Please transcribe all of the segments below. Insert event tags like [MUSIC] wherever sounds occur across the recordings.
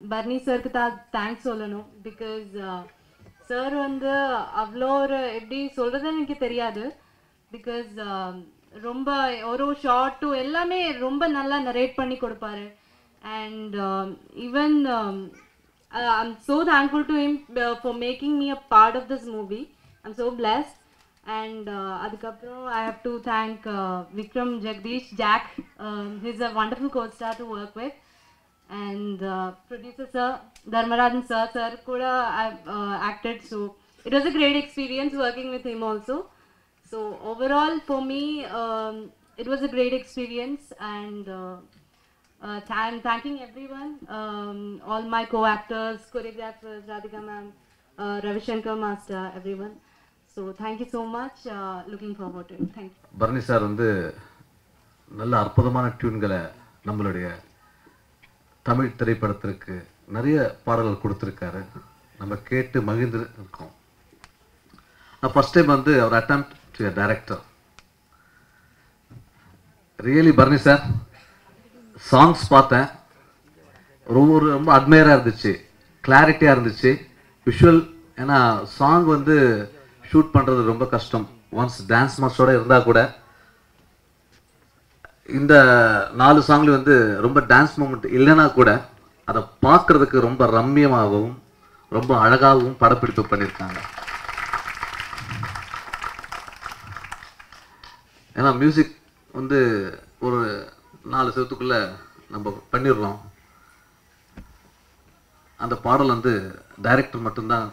Barney சருக்கு தான் thanks சொல்லணும். Because sir uh, வந்து அவ்வளோ ஒரு எப்படி சொல்கிறதுன்னு எனக்கு தெரியாது. பிகாஸ் uh, ரொம்ப ஒரு ஷார்ட்டும் எல்லாமே ரொம்ப நல்லா நரேட் பண்ணி கொடுப்பாரு. And even I'm so thankful to him for making me a part of this movie I'm so blessed and அதுக்கப்புறம் I have to thank Vikram Jagadish Jack his a wonderful coach star to work with and uh, producer sir dharmarajan sir sir kuda i've uh, acted so it was a great experience working with him also so overall for me um, it was a great experience and uh, uh, th- i'm thanking everyone um, all my co-actors choreographers radhika ma'am uh, ravishankar master everyone so thank you so much uh, looking forward to it thank you Bharani sir வந்து நல்ல அற்புதமான டியூன்களை நம்மளுடைய தமிழ் திரைப்படத்திற்கு நிறைய பாடல்கள் கொடுத்துருக்காரு. நம்ம கேட்டு மகிழ்ந்து இருக்கோம் நான் ஃபர்ஸ்ட் டைம் வந்து அவர் அட்டம் to director really Bharani sir songs பார்த்தேன். ரொம்ப ரொம்ப அட்மையராக இருந்துச்சு. கிளாரிட்டியாக இருந்துச்சு. விஷுவல் ஏன்னா சாங் வந்து ஷூட் பண்ணுறது ரொம்ப கஷ்டம். ஒன்ஸ் டான்ஸ் மாஸ்டரோட இருந்தால் கூட இந்த நாலு சாங்ல வந்து ரொம்ப டான்ஸ் மூமெண்ட் இல்லைன்னா கூட அதை பார்க்கறதுக்கு ரொம்ப ரம்மியமாகவும் ரொம்ப அழகாகவும் படப்பிடிப்பு பண்ணியிருக்காங்க. ஏன்னா மியூசிக் வந்து ஒரு நாலு செவத்துக்குள்ளே நம்ம பண்ணிடுறோம். அந்த பாடல் வந்து டைரக்டர் மட்டும்தான்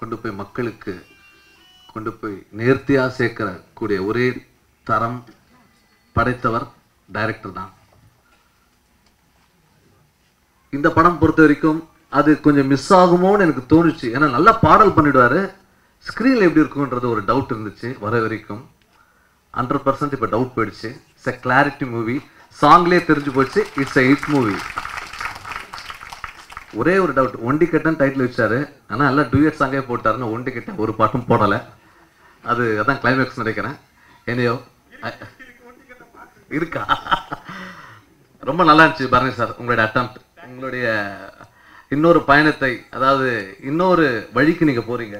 கொண்டு போய் மக்களுக்கு கொண்டு போய் நேர்த்தியாக சேர்க்கிற கூடிய ஒரே தரம் படைத்தவர். டைரக்டர் தான். இந்த படம் பொறுத்த வரைக்கும் அது கொஞ்சம் மிஸ் ஆகுமோன்னு எனக்கு தோணுச்சு. ஏன்னா நல்லா பாடல் பண்ணிடுவாரு. ஸ்க்ரீனில் எப்படி இருக்கும்ன்றது ஒரு டவுட் இருந்துச்சு வர வரைக்கும். ஹண்ட்ரட் பர்சன்ட் இப்போ டவுட் போயிடுச்சு. இட்ஸ் எ கிளாரிட்டி மூவி சாங்லேயே தெரிஞ்சு போச்சு. இட்ஸ் எ ஹிட் மூவி ஒரே ஒரு டவுட் ஒண்டி கட்டன் டைட்டில் வச்சாரு. ஆனால் எல்லாம் டூயட் சாங்கே போட்டாருன்னு ஒண்டி கட்டன் ஒரு பாட்டும் போடலை. அது அதான் கிளைமேக்ஸ் நினைக்கிறேன். என்னையோ இருக்கா? ரொம்ப நல்லா இருந்துச்சு பரணி சார் உங்களுடைய அட்டம் உங்களுடைய இன்னொரு பயணத்தை அதாவது இன்னொரு வழிக்கு நீங்க போறீங்க.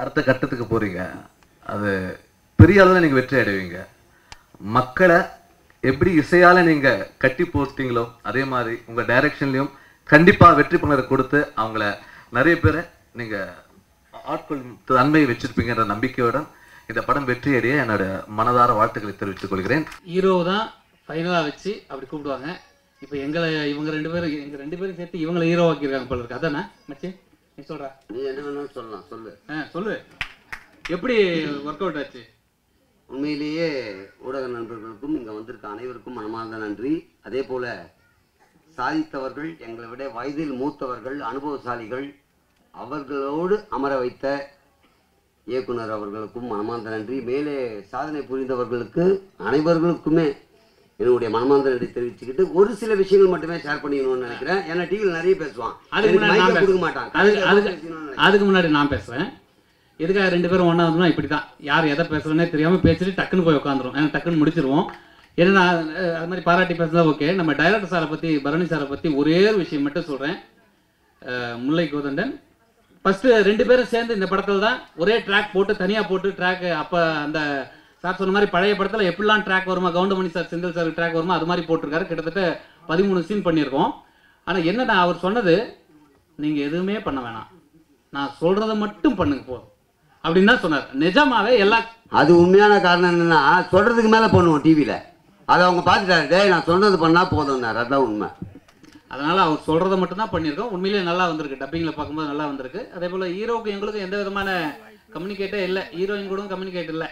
அடுத்த கட்டத்துக்கு போறீங்க. அது பெரிய அளவில் நீங்க வெற்றி அடைவீங்க. மக்களை எப்படி இசையால நீங்க கட்டி போட்டீங்களோ அதே மாதிரி உங்க டைரக்ஷன்லயும் கண்டிப்பா வெற்றி பண்ணதை கொடுத்து அவங்கள நிறைய பேரை நீங்க ஆட்கொள் தன்மையை வச்சிருப்பீங்கன்ற நம்பிக்கையுடன் இந்த படம் வெற்றி அடைய என்னோட மனதார வாழ்த்துக்களை தெரிவித்துக் கொள்கிறேன். ஹீரோ தான் ஃபைனலாக வச்சு அப்படி கூப்பிடுவாங்க. இப்போ எங்களை இவங்க ரெண்டு பேரும் எங்க ரெண்டு பேரும் சேர்த்து இவங்களை ஹீரோ ஆக்கியிருக்காங்க போல இருக்கு. அதானே மச்சி? நீ சொல்றா. நீ என்ன வேணாலும் சொல்லலாம் சொல்லு. ஆ சொல்லு. எப்படி ஒர்க் அவுட் ஆச்சு? உண்மையிலேயே ஊடக நண்பர்களுக்கும் இங்கே வந்திருக்க அனைவருக்கும் மனமார்ந்த நன்றி. அதே போல சாதித்தவர்கள் எங்களை விட வயதில் மூத்தவர்கள் அனுபவசாலிகள் அவர்களோடு அமர வைத்த இயக்குனர் அவர்களுக்கும் மனமார்ந்த நன்றி. மேலே சாதனை புரிந்தவர்களுக்கு அனைவர்களுக்குமே என்னுடைய மனமார்ந்த நன்றி தெரிவிச்சுக்கிட்டு ஒரு சில விஷயங்கள் மட்டுமே ஷேர் பண்ணிக்கணும்னு நினைக்கிறேன். ஏன்னா டிவியில் நிறைய பேசுவான். அதுக்கு கொடுக்க பேசுறேன். மாட்டான். அதுக்கு முன்னாடி நான் பேசுறேன் எதுக்காக ரெண்டு பேரும் ஒன்றா வந்தோம்னா இப்படி தான் யார் எதை பேசுறேன்னே தெரியாம பேசிட்டு டக்குன்னு போய் உட்காந்துரும் ஏன்னா டக்குன்னு முடிச்சிருவோம். ஏன்னா அது மாதிரி பாராட்டி பேசுறதா ஓகே நம்ம டைரக்டர் சாரை பத்தி பரணி சாரை பத்தி ஒரே ஒரு விஷயம் மட்டும் சொல்றேன். அஹ், முல்லை கோதண்டன் ஃபர்ஸ்ட் ரெண்டு பேரும் சேர்ந்து இந்த படத்துல தான் ஒரே ட்ராக் போட்டு தனியா போட்டு ட்ராக் அப்ப அந்த சார் சொன்ன மாதிரி பழைய படத்துல எப்படிலாம் ட்ராக் வருமா Goundamani sir Senthil sir track வருமா அது மாதிரி போட்டிருக்காரு. கிட்டத்தட்ட பதிமூணு சீன் பண்ணியிருக்கோம். ஆனா என்னன்னா அவர் சொன்னது நீங்க எதுவுமே பண்ண வேணாம். நான் சொல்றத மட்டும் பண்ணுங்க போதும் அப்படின்னு தான் சொன்னார். நிஜமாவே எல்லா அது உண்மையான காரணம் என்னன்னா சொல்றதுக்கு மேல பண்ணுவோம் டிவியில அதை அவங்க பார்த்துட்டாரு. டேய் நான் சொன்னது பண்ணா போதும் அதான் உண்மை. அதனால அவர் சொல்றத மட்டும் தான் பண்ணியிருக்கோம். உண்மையிலேயே நல்லா வந்திருக்கு. டப்பிங்ல பார்க்கும்போது நல்லா வந்திருக்கு. அதே போல ஹீரோவுக்கு எங்களுக்கும் எந்த விதமான கம்யூனிகேட்டே இல்லை. ஹீரோயின் கூட கம்யூனிகேட் இல்லை.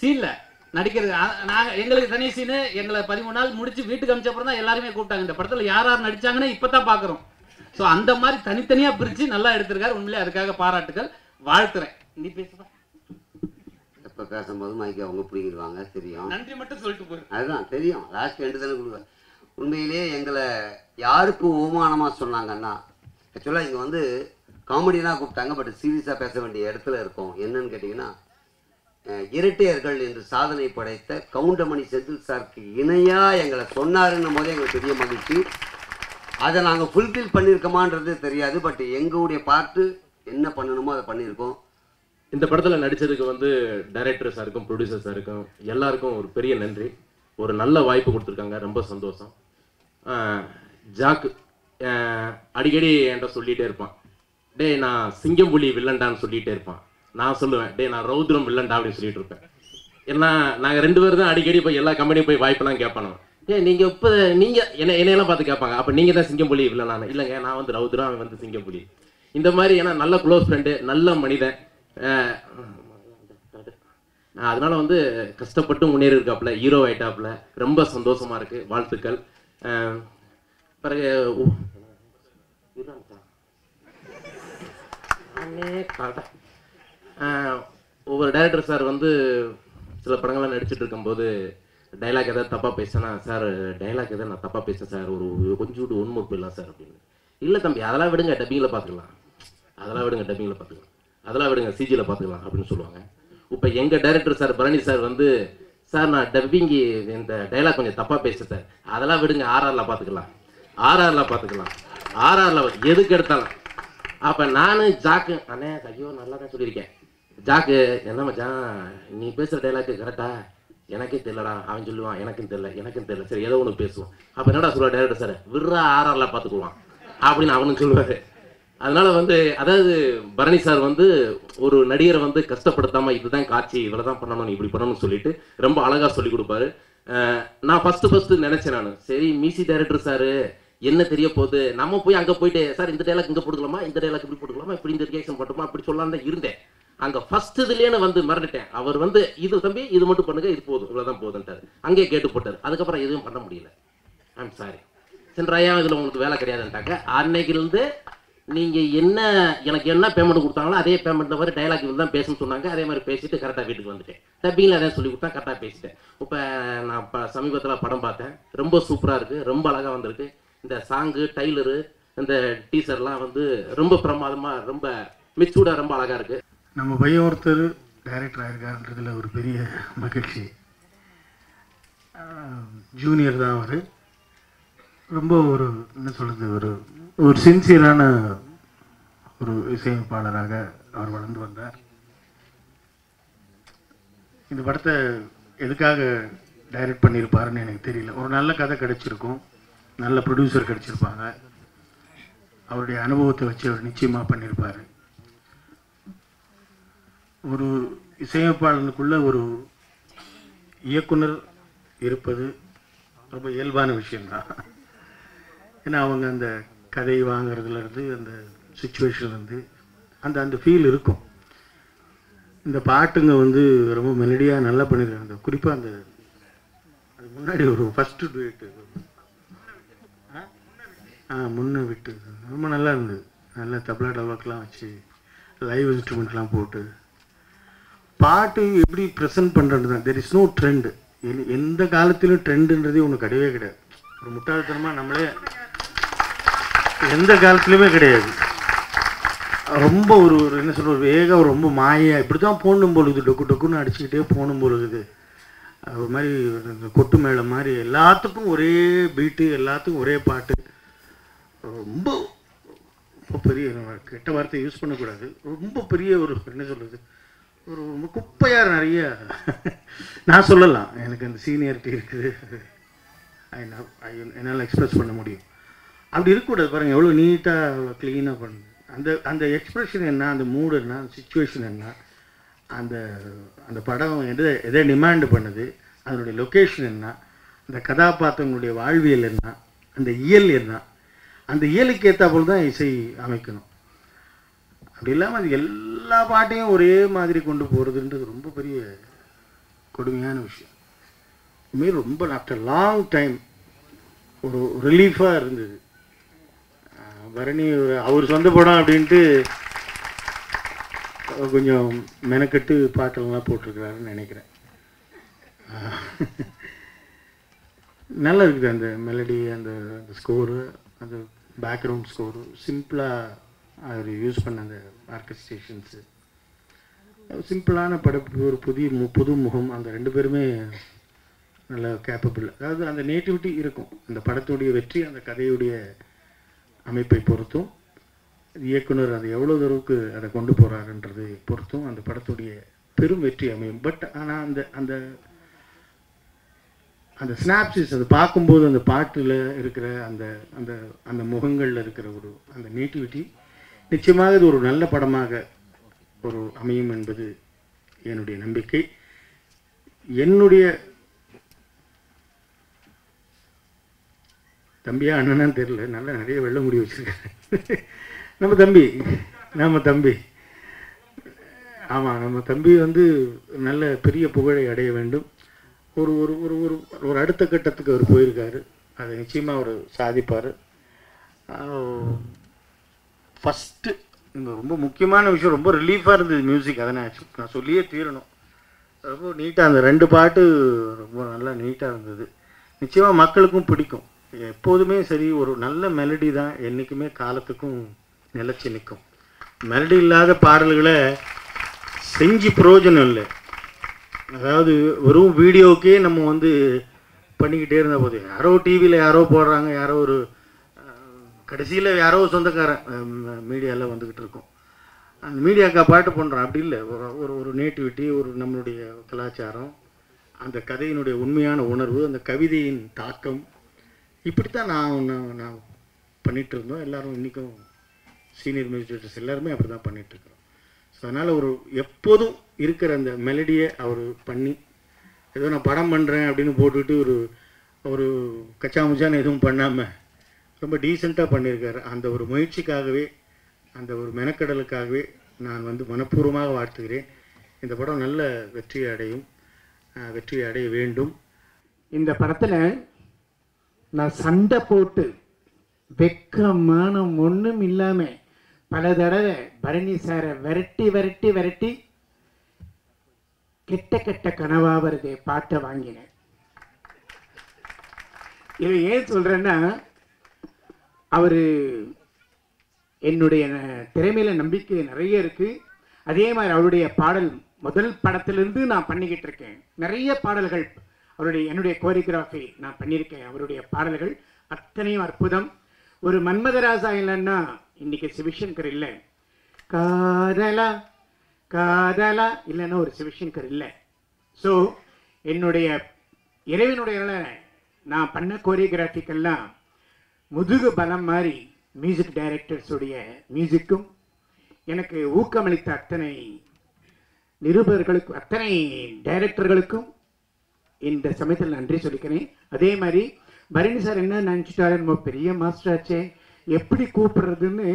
சீன்ல நடிக்கிறது அ- நாங்க எங்களுக்கு தனி சீனு எங்களை பதிமூணு நாள் முடிச்சு வீட்டுக்கு அமிச்ச அப்புறம் தான் எல்லாருமே கூப்பிட்டாங்க. இந்த படத்துல யார் யார் நடிச்சாங்கன்னு இப்பதான் பாக்குறோம் ஸோ அந்த மாதிரி தனித்தனியா பிரிச்சு நல்லா எடுத்திருக்காரு. உண்மையிலே அதுக்காக பாராட்டுகள். வாழ்த்துறேன். நீ பேசுப்பா. எப்போ பேசும்போது மைக்கை அவங்க பிடிங்கிடுவாங்க. தெரியும். நன்றி மட்டும் சொல்லிட்டு போயிரு. அதுதான் தெரியும். லாஸ்ட் ரெண்டு தானே கொடுக்குறேன் உண்மையிலேயே எங்களை யாருக்கு அவமானமாக சொன்னாங்கன்னா ஆக்சுவலாக இங்கே வந்து காமெடியெலாம் கூப்பிட்டாங்க பட் சீரியஸாக பேச வேண்டிய இடத்துல இருக்கோம். என்னன்னு கேட்டிங்கன்னா இரட்டையர்கள் என்று சாதனை படைத்த கவுண்டமணி செந்தில் சாருக்கு இணையாக எங்களை சொன்னாருன்னும் போதே எங்களுக்கு பெரிய மகிழ்ச்சி. அதை நாங்கள் ஃபுல்ஃபில் பண்ணியிருக்கோமான்றது தெரியாது பட் எங்களுடைய பார்ட்டு என்ன பண்ணணுமோ அதை பண்ணியிருக்கோம். இந்த படத்தில் நடித்ததுக்கு வந்து டைரக்டர் சாருக்கும் ப்ரொடியூசர் சாருக்கும் எல்லாருக்கும் ஒரு பெரிய நன்றி. ஒரு நல்ல வாய்ப்பு கொடுத்துருக்காங்க ரொம்ப சந்தோஷம். ஜாக்கு அடிக்கடி என்கிட்ட சொல்லிகிட்டே இருப்பான். டேய் நான் சிங்கம்புலி வில்லன்டான்னு சொல்லிகிட்டே இருப்பான். நான் சொல்லுவேன் டேய் நான் ரௌத்ரம் வில்லன்டா அப்படின்னு சொல்லிட்டு இருப்பேன். ஏன்னா நாங்கள் ரெண்டு பேரும் தான் அடிக்கடி போய் எல்லா கம்பெனியும் போய் வாய்ப்பெல்லாம் கேட்பானோம் ஏ நீங்கள் இப்போ நீங்கள் என்ன என்னையெல்லாம் பார்த்து கேட்பாங்க. அப்போ நீங்கள் தான் சிங்கம்புலி நான் இல்லைங்க நான் வந்து ரௌத்ரம் அவன் வந்து சிங்கம்புலி. இந்த மாதிரி ஏன்னா நல்ல க்ளோஸ் ஃப்ரெண்டு நல்ல மனிதன். அதனால் அதனால வந்து கஷ்டப்பட்டு முன்னேறி இருக்காப்புல ஹீரோ ஆயிட்டாப்புல. ரொம்ப சந்தோஷமா இருக்கு. வாழ்த்துக்கள். பிறகு ஒவ்வொரு டைரக்டர் சார் வந்து சில படங்கள்லாம் நடிச்சிட்டு இருக்கும்போது டைலாக் ஏதாவது தப்பாக பேசினா சார் டைலாக் எதாவது நான் தப்பாக பேசேன் சார் ஒரு கொஞ்சோண்டு உண்மை போயிடலாம் சார் அப்படின்னு இல்லை தம்பி அதெல்லாம் விடுங்க டப்பிங்கில் பார்த்துக்கலாம் அதெல்லாம் விடுங்க டப்பிங்கில் பார்த்துக்கலாம் அதெல்லாம் விடுங்க சிஜியில் பார்த்துக்கலாம் அப்படின்னு சொல்லுவாங்க. இப்போ எங்கள் டைரக்டர் சார் பழனி சார் வந்து சார் நான் டப்பிங்கு இந்த டைலாக் கொஞ்சம் தப்பாக பேசுறேன் சார் அதெல்லாம் விடுங்க ஆர்ஆரில் பார்த்துக்கலாம் ஆர்ஆரில் பார்த்துக்கலாம் ஆர்ஆரில் எதுக்கு எடுத்தாலும். அப்போ நானும் ஜாக்கு அண்ணே ஐயோ நல்லா தான் சொல்லியிருக்கேன். ஜாக்கு என்ன மச்சான் நீ பேசுகிற டைலாக்கு கரெக்டா எனக்கே தெரியலடா அவன் சொல்லுவான் எனக்கும் தெரியல எனக்கும் தெரியல. சரி ஏதோ ஒன்று பேசுவோம். அப்போ என்னடா சொல்லுவா டேரக்டர் சார்? விடுற ஆர்ஆரில் பார்த்துக்குவான் அப்படின்னு அவனும் சொல்லுவார். அதனால வந்து அதாவது பரணி சார் வந்து ஒரு நடிகரை வந்து கஷ்டப்படுத்தாம இதுதான் காட்சி இவ்வளோ தான் பண்ணணும் நீ இப்படி பண்ணணும்னு சொல்லிட்டு ரொம்ப அழகா சொல்லி கொடுப்பாரு. நான் ஃபர்ஸ்ட் ஃபர்ஸ்ட் நினைச்சேன் நான். சரி மியூசிக் டைரக்டர் சார் என்ன தெரிய போகுது? நம்ம போய் அங்கே போயிட்டு சார் இந்த டைலாக் இங்கே போட்டுக்கலாமா? இந்த டைலாக் இப்படி போட்டுக்கலாமா? இப்படி இந்த ரியாக்ஷன் பண்ணுமா அப்படி சொல்லலாம் தான் இருந்தேன். அங்க ஃபர்ஸ்ட் இதுலேயே வந்து மறந்துட்டேன். அவர் வந்து இது தம்பி இது மட்டும் பண்ணுங்க இது போதும் இவ்வளவுதான் போதுன்ட்டாரு அங்கேயே கேட்டு போட்டார். அதுக்கப்புறம் எதுவும் பண்ண முடியல. ஐம் சாரி சென்றாயா இதுல உங்களுக்கு வேலை கிடையாதுன்ட்டாங்க. அன்னைக்கிலிருந்து நீங்கள் என்ன எனக்கு என்ன பேமெண்ட் கொடுத்தாங்களோ அதே பேமெண்ட் மாதிரி டைலாக் இவ்வளோ தான் பேசணும்னு சொன்னாங்க. அதே மாதிரி பேசிட்டு கரெக்டாக வீட்டுக்கு வந்துட்டேன். டப்பிங்கில் அதே சொல்லி கொடுத்தா கரெக்டாக பேசிட்டேன். இப்போ நான் இப்போ சமீபத்தில் படம் பார்த்தேன். ரொம்ப சூப்பராக இருக்குது ரொம்ப அழகாக வந்திருக்கு. இந்த சாங்கு டைலரு இந்த டீசர்லாம் வந்து ரொம்ப பிரமாதமாக ரொம்ப மெச்சூர்டாக ரொம்ப அழகாக இருக்குது நம்ம பையன் ஒருத்தர் டைரக்டர் ஆயிருக்காருன்றதுல ஒரு பெரிய மகிழ்ச்சி. ஜூனியர் தான் அவர். ரொம்ப ஒரு என்ன சொல்கிறது ஒரு ஒரு சின்சியரான ஒரு இசையமைப்பாளராக அவர் வளர்ந்து வந்தார். இந்த படத்தை எதுக்காக டைரக்ட் பண்ணியிருப்பாருன்னு எனக்கு தெரியல. ஒரு நல்ல கதை கிடைச்சிருக்கும். நல்ல ப்ரொடியூசர் கிடைச்சிருப்பாங்க. அவருடைய அனுபவத்தை வச்சு அவர் நிச்சயமாக பண்ணியிருப்பார். ஒரு இசையமைப்பாளனுக்குள்ள ஒரு இயக்குனர் இருப்பது ரொம்ப இயல்பான விஷயம்தான். ஏன்னா அவங்க அந்த கதை வாங்கிறதுலேருந்து அந்த சுச்சுவேஷன்லேருந்து அந்த அந்த ஃபீல் இருக்கும். இந்த பாட்டுங்க வந்து ரொம்ப மெலடியாக நல்லா பண்ணியிருக்காங்க அந்த குறிப்பாக அந்த அது முன்னாடி ஒரு ஃபஸ்ட்டு டூயட்டு ஆ? முன்ன விட்டு. ரொம்ப நல்லா இருந்தது. நல்ல தபலா டபாக்கெலாம் வச்சு லைவ் இன்ஸ்ட்ருமெண்ட்லாம் போட்டு. பாட்டு எப்படி ப்ரெசென்ட் பண்ணுறது தான் தெர் இஸ் நோ ட்ரெண்டு எந்த காலத்திலும் ட்ரெண்டுன்றதே ஒன்று கிடையவே கிடையாது. ஒரு முட்டாள்தனமாக நம்மளே எந்த காலத்துலையுமே கிடையாது. ரொம்ப ஒரு ஒரு என்ன சொல்கிறது ஒரு வேகம் ரொம்ப மாயா இப்படி தான் போகணும் பொழுது டொக்கு டொக்குன்னு அடிச்சுக்கிட்டே போகணும் பொழுது. அது மாதிரி இந்த கொட்டு மேலே மாதிரி எல்லாத்துக்கும் ஒரே பீட்டு எல்லாத்துக்கும் ஒரே பாட்டு. ரொம்ப ரொம்ப பெரிய கெட்ட வார்த்தை யூஸ் பண்ணக்கூடாது. ரொம்ப பெரிய ஒரு என்ன சொல்கிறது ஒரு ரொம்ப குப்பையாக நிறைய நான் சொல்லலாம். எனக்கு அந்த சீனியாரிட்டி இருக்குது. ஐ என்னால் எக்ஸ்பிரஸ் பண்ண முடியும். அப்படி இருக்கக்கூடாது பாருங்கள் எவ்வளோ நீட்டாக அவ்வளோ க்ளீனாக பண்ணு. அந்த அந்த எக்ஸ்பிரஷன் என்ன அந்த மூடு என்ன அந்த சுச்சுவேஷன் என்ன அந்த அந்த படம் எதை எதை டிமாண்டு பண்ணுது அதனுடைய லொக்கேஷன் என்ன அந்த கதாபாத்திரங்களுடைய வாழ்வியல் என்ன அந்த இயல் என்ன அந்த இயலுக்கு ஏற்றாப்புல தான் இசை அமைக்கணும். அப்படி இல்லாமல் அது எல்லா பாட்டையும் ஒரே மாதிரி கொண்டு போகிறதுன்றது ரொம்ப பெரிய கொடுமையான விஷயம். இதுமாரி ரொம்ப ஆஃப்டர் லாங் டைம் ஒரு ரிலீஃபாக இருந்தது. பரணி அவர் சொந்த படம் அப்படின்ட்டு கொஞ்சம் மெனக்கெட்டு பாட்டெல்லாம் போட்டிருக்கிறாருன்னு நினைக்கிறேன். நல்லா இருக்குது அந்த மெலடி அந்த அந்த ஸ்கோரு அந்த பேக்ரவுண்ட் ஸ்கோரு சிம்பிளாக அவர் யூஸ் பண்ண அந்த ஆர்கஸ்ட்ரேஷன்ஸு சிம்பிளான படைப்பு ஒரு புதிய மு- புது முகம் அந்த ரெண்டு பேருமே நல்ல கேப்பபிள் அதாவது அந்த நேட்டிவிட்டி இருக்கும். அந்த படத்துடைய வெற்றி அந்த கதையுடைய அமைப்பை பொறுத்தும் இயக்குனர் அதை எவ்வளோ தூரவுக்கு அதை கொண்டு போகிறாருன்றது பொறுத்தும் அந்த படத்துடைய பெரும் வெற்றி அமையும். பட் ஆனால் அந்த அந்த அந்த ஸ்னாப்சிஸ் அது பார்க்கும்போது அந்த பாட்டில் இருக்கிற அந்த அந்த அந்த முகங்களில் இருக்கிற ஒரு அந்த நேட்டிவிட்டி நிச்சயமாக இது ஒரு நல்ல படமாக ஒரு அமையும் என்பது என்னுடைய நம்பிக்கை. என்னுடைய தம்பியா அண்ணனான்னு தெரில நல்லா நிறைய வெள்ள முடி வச்சுருக்காரு. நம்ம தம்பி நம்ம தம்பி. ஆமாம் நம்ம தம்பி வந்து நல்ல பெரிய புகழை அடைய வேண்டும். ஒரு ஒரு ஒரு ஒரு ஒரு அடுத்த கட்டத்துக்கு அவர் போயிருக்காரு. அதை நிச்சயமாக அவர் சாதிப்பார். ஃபஸ்ட்டு இந்த ரொம்ப முக்கியமான விஷயம் ரொம்ப ரிலீஃபாக இருந்தது மியூசிக் அதை நான் நான் சொல்லியே தீரணும். ரொம்ப நீட்டாக அந்த ரெண்டு பாட்டு ரொம்ப நல்லா நீட்டாக இருந்தது. நிச்சயமாக மக்களுக்கும் பிடிக்கும். எப்போதுமே சரி ஒரு நல்ல மெலடி தான் என்றைக்குமே காலத்துக்கும் நிலச்சி நிற்கும். மெலடி இல்லாத பாடல்களை செஞ்சு பிரயோஜனம் இல்லை. அதாவது வெறும் வீடியோக்கே நம்ம வந்து பண்ணிக்கிட்டே இருந்த போது யாரோ டிவியில் யாரோ போடுறாங்க யாரோ ஒரு கடைசியில் யாரோ சொந்தக்காரன் மீடியாவில் வந்துக்கிட்டு இருக்கோம். அந்த மீடியாக்கா பாட்டு பண்ணுறோம் அப்படி இல்லை. ஒரு ஒரு ஒரு நேட்டிவிட்டி ஒரு நம்மளுடைய கலாச்சாரம் அந்த கதையினுடைய உண்மையான உணர்வு அந்த கவிதையின் தாக்கம் இப்படித்தான் நான் நான் நான் பண்ணிகிட்டு இருந்தோம் எல்லோரும் இன்றைக்கும் சீனியர் மியூசிக் எல்லாருமே அப்படி தான் பண்ணிகிட்ருக்கோம் ஸோ அதனால் ஒரு எப்போதும் இருக்கிற அந்த மெலடியை அவர் பண்ணி ஏதோ நான் படம் பண்ணுறேன் அப்படின்னு போட்டுக்கிட்டு ஒரு ஒரு கச்சாமுச்சான்னு எதுவும் பண்ணாமல் ரொம்ப டீசெண்டாக பண்ணியிருக்காரு அந்த ஒரு முயற்சிக்காகவே அந்த ஒரு மெனக்கடலுக்காகவே நான் வந்து மனப்பூர்வமாக வாழ்த்துகிறேன். இந்த படம் நல்ல வெற்றி அடையும். வெற்றி அடைய வேண்டும். இந்த படத்தில் நான் சண்டை போட்டு வெக்கமானம் ஒன்றும் இல்லாமல் பல தடவை பரணி சாரை விரட்டி விரட்டி விரட்டி கெட்ட கெட்ட கனவா வருது பாட்டை வாங்கினேன். இதை ஏன் சொல்கிறேன்னா அவர் என்னுடைய திறமையில் திறமையில நம்பிக்கை நிறைய இருக்குது அதே மாதிரி அவருடைய பாடல் முதல் படத்திலிருந்து நான் பண்ணிக்கிட்டு இருக்கேன். நிறைய பாடல்கள் அவருடைய என்னுடைய கோரியோகிராஃபி நான் பண்ணியிருக்கேன். அவருடைய பாடல்கள் அத்தனையும் அற்புதம். ஒரு மன்மதராசா இல்லைன்னா இன்னைக்கு சிவசங்கர் இல்லை. காதலா காதலா இல்லைன்னா ஒரு சிவசங்கர் இல்லை. ஸோ என்னுடைய இறைவனுடைய நான் பண்ண கோரியோகிராஃபிக்கெல்லாம் முதுகு பலம் மாதிரி மியூசிக் டைரக்டர்ஸுடைய மியூசிக்கும் எனக்கு ஊக்கமளித்த அத்தனை நிருபர்களுக்கும் அத்தனை டைரக்டர்களுக்கும் இந்த சமயத்தில் நன்றி சொல்லிக்கிறேன். அதே மாதிரி பரணி சார் என்ன நினச்சிட்டாரு நம்ம பெரிய மாஸ்டர் ஆச்சே. எப்படி கூப்பிடுறதுன்னு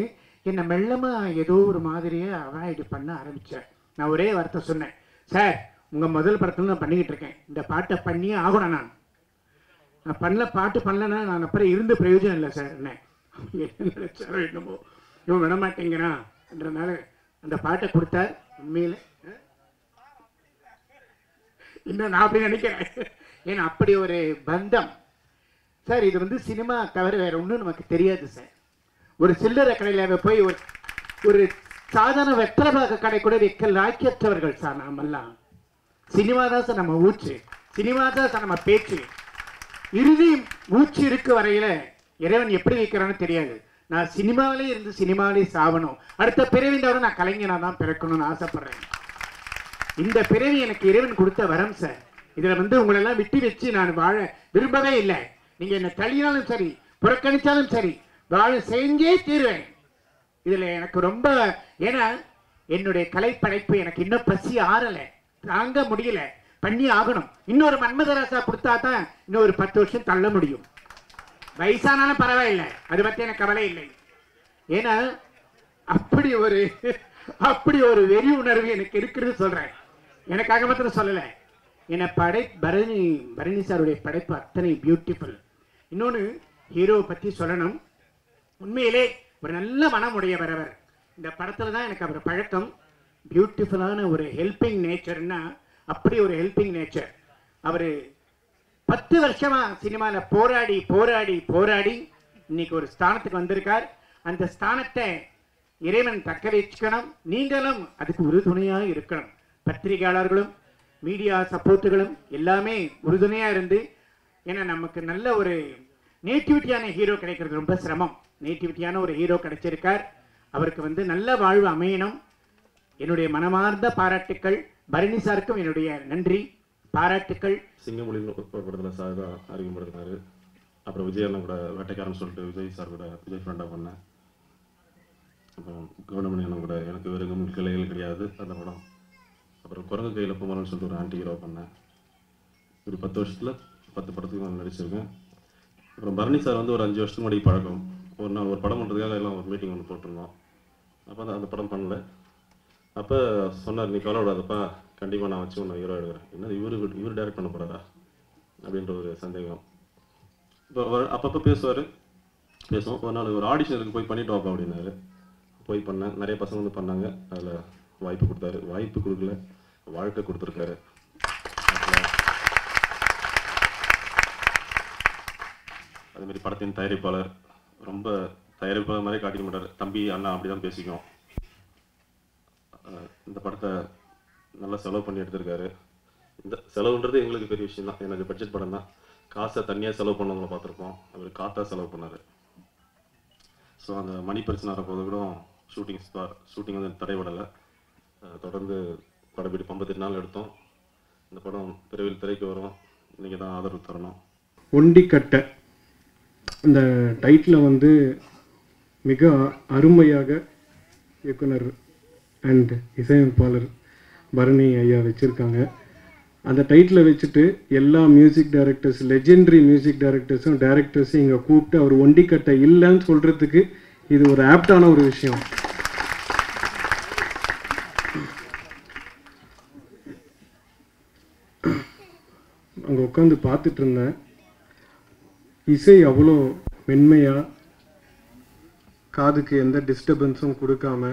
என்னை மெல்லமாக ஏதோ ஒரு மாதிரியே அவாய்டு பண்ண ஆரம்பித்தேன் நான் ஒரே வார்த்தை சொன்னேன். சார் உங்கள் முதல் படத்தில் நான் பண்ணிக்கிட்டு இருக்கேன். இந்த பாட்டை பண்ணியே ஆகணும் நான். நான் பண்ணல பாட்டு பண்ணலன்னா நான் அப்புறம் இருந்து பிரயோஜனம் இல்லை சார். என்ன நினைச்சாரோ என்னமோ. இவன் விட மாட்டேங்கிறான்றனால அந்த பாட்டை கொடுத்தார். உண்மையில் இன்னும் நான் அப்படி நினைக்கிறேன். ஏன்னா அப்படி ஒரு பந்தம். சார் இது வந்து சினிமா தவிர வேற ஒன்றும் நமக்கு தெரியாது சார். ஒரு சில்லறை கடையில் போய் ஒரு ஒரு சாதாரண வெற்றமாக கடை கூட வைக்கல் ஆக்கியற்றவர்கள் சார் நாமெல்லாம். சினிமா தான் சார் நம்ம ஊச்சு. சினிமா தான் சார் நம்ம பேச்சு. இறுதி மூச்சு இருக்கு வரையில இறைவன் எப்படி வைக்கிறான்னு தெரியாது. நான் சினிமாவிலே இருந்து சினிமாவிலே சாவணும். அடுத்த பிறவிந்தவரை நான் கலைஞனாக தான் பிறக்கணும்னு ஆசைப்படுறேன். இந்த பிறவி எனக்கு இறைவன் கொடுத்த வரம் சார் இதில் வந்து உங்களெல்லாம் விட்டு வச்சு நான் வாழ விரும்பவே இல்லை. நீங்கள் என்ன தள்ளினாலும் சரி புறக்கணித்தாலும் சரி வாழ செஞ்சே தீருவேன். இதில் எனக்கு ரொம்ப ஏன்னா என்னுடைய கலைப்படைப்பு எனக்கு இன்னும் பசி ஆறலை தாங்க முடியல. பண்ணி ஆகணும். இன்னொரு மன்மதராசா கொடுத்தா தான் இன்னொரு பத்து வருஷம் தள்ள முடியும். வயசானாலும் பரவாயில்லை. அது பற்றி எனக்கு கவலை இல்லை. ஏன்னா அப்படி ஒரு [LAUGHS] அப்படி ஒரு வெறி உணர்வு எனக்கு இருக்கிறது சொல்கிறேன் எனக்காக மாத்திரம் சொல்லல. என்ன படை பரணி பரணி சாருடைய படைப்பு அத்தனை பியூட்டிஃபுல் இன்னொன்று ஹீரோவை பற்றி சொல்லணும். உண்மையிலே ஒரு நல்ல மனமுடையவர் அவர். இந்த படத்தில் தான் எனக்கு அவர் பழக்கம். பியூட்டிஃபுல்லான ஒரு ஹெல்பிங் நேச்சர்னா அப்படி ஒரு ஹெல்பிங் நேச்சர் அவர் பத்து வருஷமாக சினிமாவில் போராடி போராடி போராடி இன்னைக்கு ஒரு ஸ்தானத்துக்கு வந்திருக்கார். அந்த ஸ்தானத்தை இறைவன் தக்க வச்சுக்கணும். நீங்களும் அதுக்கு உறுதுணையாக இருக்கணும். பத்திரிகையாளர்களும் மீடியா சப்போர்ட்டுகளும் எல்லாமே உறுதுணையாக இருந்து ஏன்னா நமக்கு நல்ல ஒரு நேட்டிவிட்டியான ஹீரோ கிடைக்கிறது ரொம்ப சிரமம். நேட்டிவிட்டியான ஒரு ஹீரோ கிடைச்சிருக்கார். அவருக்கு வந்து நல்ல வாழ்வு அமையணும். என்னுடைய மனமார்ந்த பாராட்டுக்கள் பரணி சாருக்கும் என்னுடைய நன்றி. பாராட்டுக்கள். சிங்கமொழியில் படத்தில் சார் தான் அறிமுகப்படுத்தினார். அப்புறம் விஜய் அண்ணன் கூட வேட்டைக்காரன் சொல்லிட்டு விஜய் சார் கூட விஜய் ஃப்ரெண்டாக பண்ணேன். அப்புறம் கவுண்டமணி அண்ணன் கூட எனக்கு வெறுங்கும் கிளைகள் கிடையாது. அந்த படம் அப்புறம் குரங்கு கையில் போமலன்னு சொல்லிட்டு ஒரு ஆண்டி ஹீரோ பண்ணேன். ஒரு பத்து வருஷத்தில் பத்து படத்துக்கு நான் நடிச்சிருக்கேன். அப்புறம் பரணி சார் வந்து ஒரு அஞ்சு வருஷத்துக்கு முன்னாடி பழக்கம். ஒரு நாள் ஒரு படம் பண்ணுறதுக்காக எல்லாம் ஒரு மீட்டிங் ஒன்று போட்டிருந்தோம். அப்போ அந்த அந்த படம் பண்ணல. அப்போ சொன்னார் நீ கவலைப்படாதப்பா கண்டிப்பாக நான் வச்சு உன்னை ஹீரோ எடுக்கிறேன் என்ன இவரு இவர் டைரக்ட் பண்ண போகிறாரா அப்படின்ற ஒரு சந்தேகம். இப்போ அப்பப்போ பேசுவார். பேசுவோம். ஒரு நாள் ஒரு ஆடிஷனுக்கு போய் பண்ணிட்டு வாப்பா அப்படின்னாரு. போய் பண்ணேன். நிறைய பசங்க வந்து பண்ணாங்க. அதில் வாய்ப்பு கொடுத்தாரு. வாய்ப்பு கொடுக்கல. வாழ்க்கை கொடுத்துருக்காரு. அதே மாதிரி படத்தின் தயாரிப்பாளர் ரொம்ப தயாரிப்பாளர் மாதிரி காட்டிக்க மாட்டார். தம்பி அண்ணா அப்படிதான் பேசிக்கும். இந்த படத்தை நல்லா செலவு பண்ணி எடுத்திருக்காரு. இந்த செலவுன்றது எங்களுக்கு பெரிய விஷயம் தான். எனக்கு பட்ஜெட் படம் தான். காசை தனியாக செலவு பண்ணவங்கள பார்த்துருப்போம். அவர் காத்தா செலவு பண்ணார். ஸோ அந்த மணி பிரச்சனை வரப்போது கூட ஷூட்டிங் ஷூட்டிங் வந்து தடைபடலை. தொடர்ந்து படப்பிடிப்பு ஐம்பத்தெட்டு நாள் எடுத்தோம். இந்த படம் விரைவில் திரைக்கு வரும். நீங்கள் தான் ஆதரவு தரணும். ஒண்டிக்கட்டை. அந்த டைட்டில் வந்து மிக அருமையாக இயக்குனர் அண்ட் இசையமைப்பாளர் பரணி ஐயா வச்சுருக்காங்க. அந்த டைட்டில் வச்சுட்டு எல்லா மியூசிக் டைரக்டர்ஸ் லெஜெண்டரி மியூசிக் டைரக்டர்ஸும் டைரக்டர்ஸும் இங்கே கூப்பிட்டு அவர் ஒண்டிக்கட்டை இல்லைன்னு சொல்கிறதுக்கு இது ஒரு ஆப்டான ஒரு விஷயம். அங்கே உட்காந்து பார்த்துட்டு இருந்தேன். இசை அவ்வளோ மென்மையாக காதுக்கு எந்த டிஸ்டர்பன்ஸும் கொடுக்காம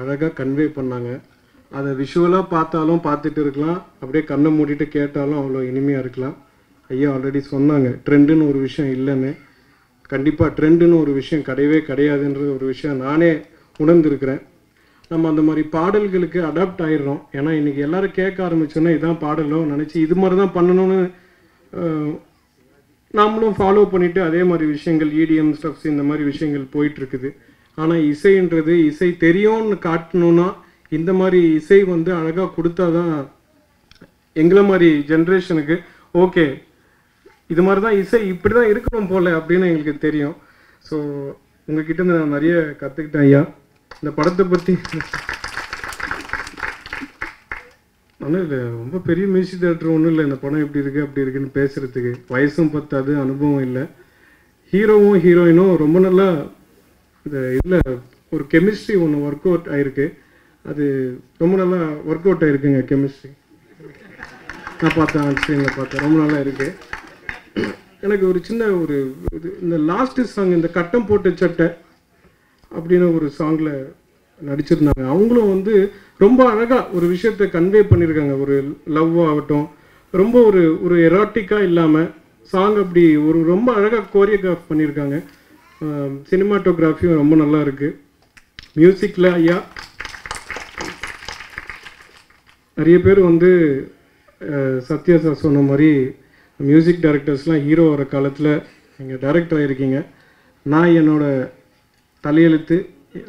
அழகாக கன்வே பண்ணாங்க. அதை விஷுவலாக பார்த்தாலும் பார்த்துட்டு இருக்கலாம். அப்படியே கண்ணை மூடிட்டு கேட்டாலும் அவ்வளோ இனிமையாக இருக்கலாம். ஐயா ஆல்ரெடி சொன்னாங்க ட்ரெண்டுன்னு ஒரு விஷயம் இல்லைன்னு. கண்டிப்பாக ட்ரெண்டுன்னு ஒரு விஷயம் கிடையவே கிடையாதுன்ற ஒரு விஷயம் நானே உணர்ந்திருக்கிறேன். நம்ம அந்த மாதிரி பாடல்களுக்கு அடாப்ட் ஆயிடுறோம். ஏன்னா இன்னைக்கு எல்லாரும் கேட்க ஆரம்பிச்சோன்னா இதான் பாடலோ நினச்சி இது மாதிரி தான் பண்ணணும்னு நாமளும் ஃபாலோ பண்ணிட்டு அதே மாதிரி விஷயங்கள் இடிஎம் ஸ்டப்ஸ் இந்த மாதிரி விஷயங்கள் போயிட்டு இருக்குது ஆனால் இசைன்றது இசை தெரியும்னு காட்டணும்னா இந்த மாதிரி இசை வந்து அழகாக கொடுத்தாதான் எங்களை மாதிரி ஜென்ரேஷனுக்கு ஓகே இது மாதிரி தான் இசை இப்படி தான் இருக்கணும் போல அப்படின்னு எங்களுக்கு தெரியும். ஸோ உங்ககிட்ட இருந்து நான் நிறைய கற்றுக்கிட்டேன் ஐயா. இந்த படத்தை பற்றி ஆனால் இல்லை ரொம்ப பெரிய மியூசிக் டேரக்டர் ஒன்றும் இல்லை. இந்த படம் எப்படி இருக்குது அப்படி இருக்குன்னு பேசுகிறதுக்கு வயசும் பத்தாது அனுபவம் இல்லை. ஹீரோவும் ஹீரோயினும் ரொம்ப நல்லா இந்த இதில் ஒரு கெமிஸ்ட்ரி ஒன்று ஒர்க் அவுட் ஆயிருக்கு. அது ரொம்ப நல்லா ஒர்க் அவுட் ஆயிருக்குங்க கெமிஸ்ட்ரி. நான் பார்த்தேன் ஸ்க்ரீனில் பார்த்தேன் ரொம்ப நல்லா இருக்குது எனக்கு ஒரு சின்ன ஒரு இது இந்த லாஸ்ட் சாங் இந்த கட்டம் போட்ட சட்டை அப்படின்னு ஒரு சாங்கில் நடிச்சிருந்தாங்க. அவங்களும் வந்து ரொம்ப அழகாக ஒரு விஷயத்தை கன்வே பண்ணியிருக்காங்க ஒரு லவ் ஆகட்டும் ரொம்ப ஒரு ஒரு எராட்டிக்காக இல்லாமல் சாங் அப்படி ஒரு ரொம்ப அழகாக கோரியோகிராஃப் பண்ணியிருக்காங்க சினிமாட்டோகிராஃபியும் ரொம்ப நல்லா இருக்குது மியூசிக்கில் ஐயா நிறைய பேர் வந்து சத்யா சார் சொன்ன மாதிரி மியூசிக் டைரக்டர்ஸ்லாம் ஹீரோ வர காலத்தில் நீங்கள் டைரக்டர் ஆகிருக்கீங்க நான் என்னோட தலையெழுத்து.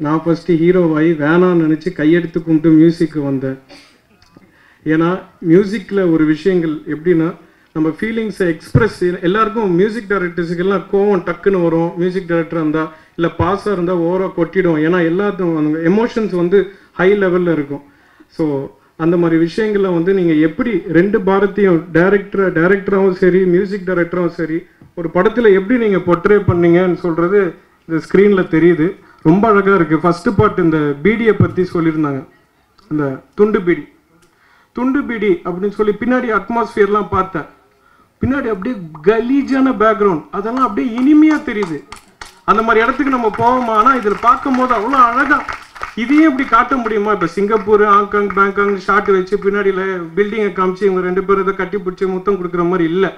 நான் ஃபஸ்ட்டு ஹீரோவாகி வேணாம்னு நினச்சி கையெடுத்து கும்பிட்டு மியூசிக்கு வந்தேன். ஏன்னா மியூசிக்கில் ஒரு விஷயங்கள் எப்படின்னா நம்ம ஃபீலிங்ஸை எக்ஸ்பிரஸ் எல்லாருக்கும் மியூசிக் டைரக்டர்ஸுக்கெல்லாம் கோவம் டக்குன்னு வரும். மியூசிக் டைரக்டர் இருந்தால் இல்லை பாஸாக இருந்தால் ஓவராக கொட்டிடும். ஏன்னா எல்லாத்துக்கும் அந்த எமோஷன்ஸ் வந்து ஹை லெவலில் இருக்கும். ஸோ அந்த மாதிரி விஷயங்களை வந்து நீங்கள் எப்படி ரெண்டு பாரத்தையும் டைரக்டர் டேரக்டராகவும் சரி மியூசிக் டைரக்டராகவும் சரி ஒரு படத்தில் எப்படி நீங்கள் பொட்ரே பண்ணீங்கன்னு சொல்கிறது இந்த ஸ்க்ரீனில் தெரியுது. ரொம்ப அழகாக இருக்குது ஃபஸ்ட்டு பார்ட் இந்த பீடியை பற்றி சொல்லியிருந்தாங்க. இந்த துண்டு பீடி. துண்டு பீடி அப்படின்னு சொல்லி பின்னாடி அட்மாஸ்ஃபியர்லாம் பார்த்தேன். பின்னாடி அப்படியே கலீஜான பேக்ரவுண்ட் அதெல்லாம் அப்படியே இனிமையாக தெரியுது. அந்த மாதிரி இடத்துக்கு நம்ம போவோமா? ஆனால் இதில் பார்க்கும்போது அவ்வளோ அழகாக இதையும் இப்படி காட்ட முடியுமா? இப்போ சிங்கப்பூர் ஹாங்காங் பேங்காங் ஷார்ட் வச்சு பின்னாடியில் பில்டிங்கை காமிச்சு இவங்க ரெண்டு பேரும் இதை கட்டி பிடிச்சி முத்தம் கொடுக்குற மாதிரி இல்லை.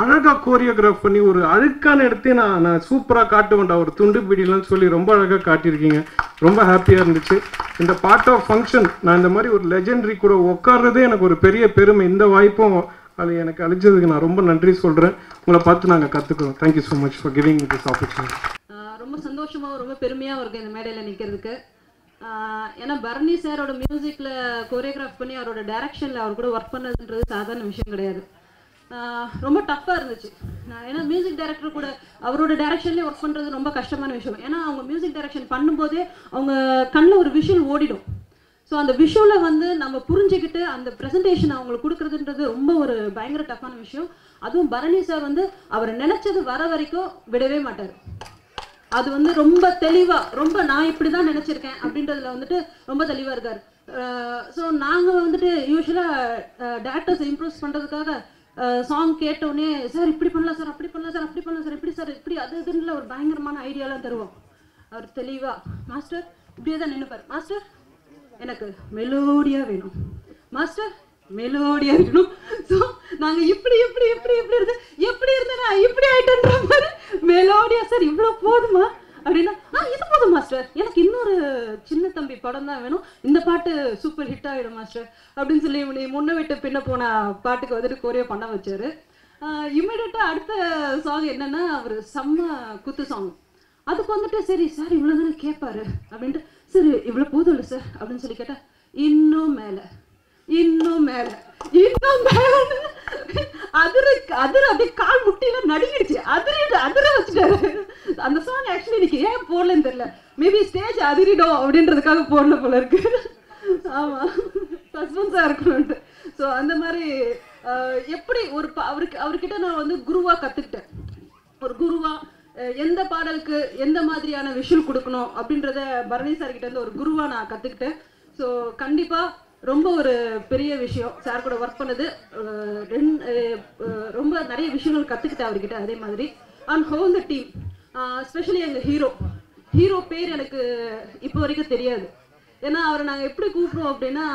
அழகாக கோரியோகிராஃப் பண்ணி ஒரு அழுக்கான இடத்தையும் நான் நான் சூப்பராக காட்டுவேன்டா. ஒரு துண்டு பிடிலன்னு சொல்லி ரொம்ப அழகாக காட்டியிருக்கீங்க. ரொம்ப ஹாப்பியாக இருந்துச்சு. இந்த பார்ட் ஆஃப் ஃபங்க்ஷன் நான் இந்த மாதிரி ஒரு லெஜெண்டரி கூட உட்கார்றதே எனக்கு ஒரு பெரிய பெருமை. இந்த வாய்ப்பும் அது எனக்கு அழிச்சதுக்கு நான் ரொம்ப நன்றி சொல்கிறேன் உங்களை பார்த்து நாங்கள் கற்றுக்குறோம் thank you so much for giving this opportunity ரொம்ப சந்தோஷமாகவும் ரொம்ப பெருமையாகவும் இருக்குது இந்த மேடையில் நிற்கிறதுக்கு ஏன்னா பரணி சாரோட மியூசிக்கில் கோரியோகிராஃப் பண்ணி அவரோட டைரக்ஷனில் அவர் கூட ஒர்க் பண்ணதுன்றது சாதாரண விஷயம் கிடையாது. ரொம்ப டஃப்பாக இருந்துச்சு. நான் ஏன்னா மியூசிக் டைரக்டர் கூட அவரோட டைரக்ஷன்லேயே ஒர்க் பண்ணுறது ரொம்ப கஷ்டமான விஷயம். ஏன்னா அவங்க மியூசிக் டைரக்ஷன் பண்ணும்போதே அவங்க கண்ணில் ஒரு விஷுவல் ஓடிடும். ஸோ அந்த விஷுவலை வந்து நம்ம புரிஞ்சுக்கிட்டு அந்த ப்ரெசன்டேஷன் அவங்களுக்கு கொடுக்குறதுன்றது ரொம்ப ஒரு பயங்கர டஃப்பான விஷயம். அதுவும் பரணி சார் வந்து அவர் நினைச்சது வர வரைக்கும் விடவே மாட்டார். அது வந்து ரொம்ப தெளிவாக ரொம்ப நான் இப்படி தான் நினச்சிருக்கேன் அப்படின்றதுல வந்துட்டு ரொம்ப தெளிவாக இருக்கார். ஸோ நாங்கள் வந்துட்டு யூஸ்வலாக டேரக்டர்ஸ் இம்ப்ரூவ் பண்ணுறதுக்காக சாங் கேட்டோடனே சார் இப்படி பண்ணலாம் சார் அப்படி பண்ணலாம் சார் அப்படி பண்ணலாம் சார் இப்படி சார் இப்படி? அது இதுன்னு ஒரு பயங்கரமான ஐடியாலாம் தருவோம். அவர் தெளிவா மாஸ்டர் இப்படியே தான் நின்றுப்பார் மாஸ்டர் எனக்கு மெலோடியா வேணும். மாஸ்டர் மெலோடியா வேணும். ஸோ நாங்க இப்படி இப்படி இப்படி இப்படி இருந்தேன் எப்படி இருந்தேன்னா இப்படி ஆயிட்டேன்ற மாதிரி மெலோடியா சார் இவ்வளோ போதுமா? அப்படின்னா ஆ இது போதும் மாஸ்டர். எனக்கு இன்னொரு சின்ன தம்பி படம் தான் வேணும். இந்த பாட்டு சூப்பர் ஹிட் ஆகிடும் மாஸ்டர். அப்படின்னு சொல்லி நீ முன்ன விட்டு பின்ன போன பாட்டுக்கு வந்துட்டு கோரியோ பண்ண வச்சாரு. இம்மிடியட்டாக அடுத்த சாங் என்னன்னா அவர் செம்ம குத்து சாங் அதுக்கு வந்துட்டு சரி சார் இவ்வளோ தானே கேட்பாரு அப்படின்ட்டு சரி இவ்வளோ போதும் இல்லை சார் அப்படின்னு சொல்லி கேட்டா இன்னும் மேலே. இன்னும் மேலே. இன்னும் மேலே. அதிர அதிர அப்படியே கால் முட்டியில நடுங்கிடுச்சு. அதிரிட்டு அதிர வச்சுட்டாரு. அந்த சாங் ஆக்சுவலி இன்னைக்கு ஏன் போடலன்னு தெரியல. மேபி ஸ்டேஜ் அதிரிடும் அப்படின்றதுக்காக போடல போல இருக்கு. ஆமா. சஸ்பென்ஸா இருக்கணும்ட்டு ஸோ அந்த மாதிரி எப்படி ஒரு ப- அவருக்கு அவர்கிட்ட நான் வந்து குருவா கத்துக்கிட்டேன். ஒரு குருவா எந்த பாடலுக்கு எந்த மாதிரியான விஷுவல் கொடுக்கணும் அப்படின்றத பரணி சார் கிட்ட இருந்து ஒரு குருவா நான் கத்துக்கிட்டேன். ஸோ கண்டிப்பா ரொம்ப ஒரு பெரிய விஷயம். சார் கூட ஒர்க் பண்ணது ரொம்ப நிறைய விஷயங்கள் கற்றுக்கிட்டேன் அவர்கிட்ட அதே மாதிரி. And whole the team specially எங்கள் ஹீரோ ஹீரோ பேர் எனக்கு இப்போ வரைக்கும் தெரியாது. ஏன்னா அவரை நாங்கள் எப்படி கூப்பிடுவோம் அப்படின்னா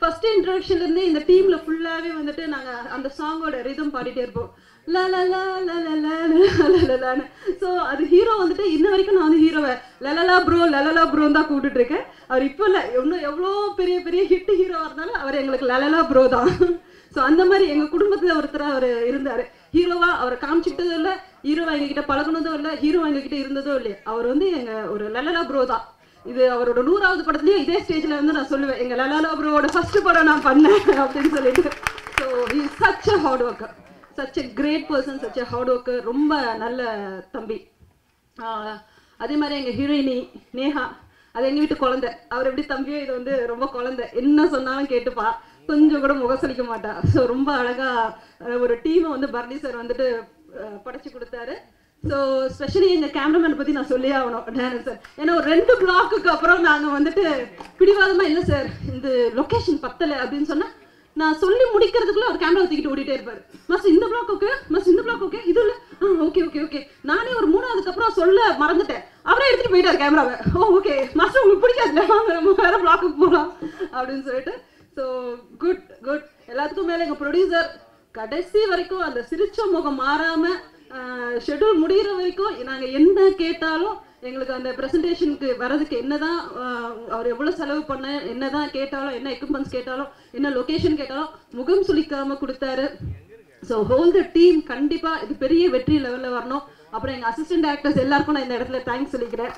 ஃபர்ஸ்ட் இன்ட்ரடக்ஷன்லேருந்தே இந்த டீமில் ஃபுல்லாகவே வந்துட்டு நாங்கள் அந்த சாங்கோட ரிதம் பாடிட்டே இருப்போம். லா லா லா லா லா ஸோ அது ஹீரோ வந்துட்டு இன்ன வரைக்கும் நான் வந்து ஹீரோவை லலலா ப்ரோ லலலா ப்ரோ தான் கூப்பிட்டு இருக்கேன் அவர் இப்போ இல்லை எவ்வளோ எவ்வளோ பெரிய பெரிய ஹிட் ஹீரோவாக இருந்தாலும் அவர் எங்களுக்கு லலலா ப்ரோ தான் ஸோ அந்த மாதிரி எங்கள் குடும்பத்தில் ஒருத்தர் அவர் இருந்தார் ஹீரோவா அவரை காமிச்சுக்கிட்டதும் இல்லை ஹீரோவா எங்ககிட்ட பழகுனதும் இல்லை ஹீரோ எங்ககிட்ட இருந்ததும் இல்லையே அவர் வந்து எங்கள் ஒரு லலலா ப்ரோ தான் இது அவரோட நூறாவது படத்துலயே இதே ஸ்டேஜில் வந்து நான் சொல்லுவேன் எங்கள் லலாலா ப்ரோவோட ஃபர்ஸ்ட் படம் நான் பண்ணேன் அப்படின்னு சொல்லிட்டு so is such a hard worker such a great person such a hard worker ரொம்ப நல்ல தம்பி. அதே மாதிரி எங்கள் ஹீரோயினி நேஹா அது எங்கள் வீட்டு குழந்தை. அவர் எப்படி தம்பியோ இது வந்து ரொம்ப குழந்தை. என்ன சொன்னாலும் கேட்டுப்பா. கொஞ்சம் கூட முகசலிக்க மாட்டா. ஸோ ரொம்ப அழகாக ஒரு டீமை வந்து பரணி சார் வந்துட்டு அஹ், படைச்சு கொடுத்தாரு. ஸோ ஸ்பெஷலி எங்கள் கேமராமேன் பற்றி நான் சொல்லியே ஆகணும் டேரன் சார் ஏன்னா ஒரு ரெண்டு பிளாக்குக்கு அப்புறம் நாங்கள் வந்துட்டு பிடிவாதமா இல்லை சார் இந்த லொக்கேஷன் பத்தலை அப்படின்னு சொன்னால் நான் சொல்லி முடிக்கிறதுக்குள்ள ஒரு கேமரா தூக்கிட்டு ஓடிட்டே இருப்பாரு. மஸ் இந்த பிளாக் ஓகே? மஸ் இந்த பிளாக் ஓகே? இது இல்ல. Okay okay okay. நானே ஒரு மூணாவதுக்கு அப்புறம் சொல்ல மறந்துட்டேன். அவரே எடுத்துட்டு போயிட்டாரு கேமராவை ஓ ஓகே. மாஸ்டர் உங்களுக்கு பிடிக்காதுல வாங்க நம்ம வேற பிளாக்குக்கு போகலாம் அப்படின்னு சொல்லிட்டு. ஸோ குட் குட் எல்லாத்துக்கும் மேலே எங்கள் ப்ரொடியூசர் கடைசி வரைக்கும் அந்த சிரிச்ச முகம் மாறாம ஷெட்யூல் முடியிற வரைக்கும் நாங்கள் என்ன கேட்டாலும் எங்களுக்கு அந்த ப்ரெசன்டேஷனுக்கு வரதுக்கு என்னதான் அவர் எவ்வளவு செலவு பண்ண என்னதான் கேட்டாலும் என்ன எக்யூப்மெண்ட்ஸ் கேட்டாலும் என்ன லொகேஷன் கேட்டாலும் முகம் சுளிக்காம கொடுத்தாரு. ஸோ ஹோல் த டீம் கண்டிப்பா இது பெரிய வெற்றி லெவல்ல வரணும். அப்புறம் எங்க அசிஸ்டன்ட் ஆக்டர்ஸ் எல்லாருக்கும் நான் இந்த இடத்துல தேங்க்ஸ் சொல்லிக்கிறேன்.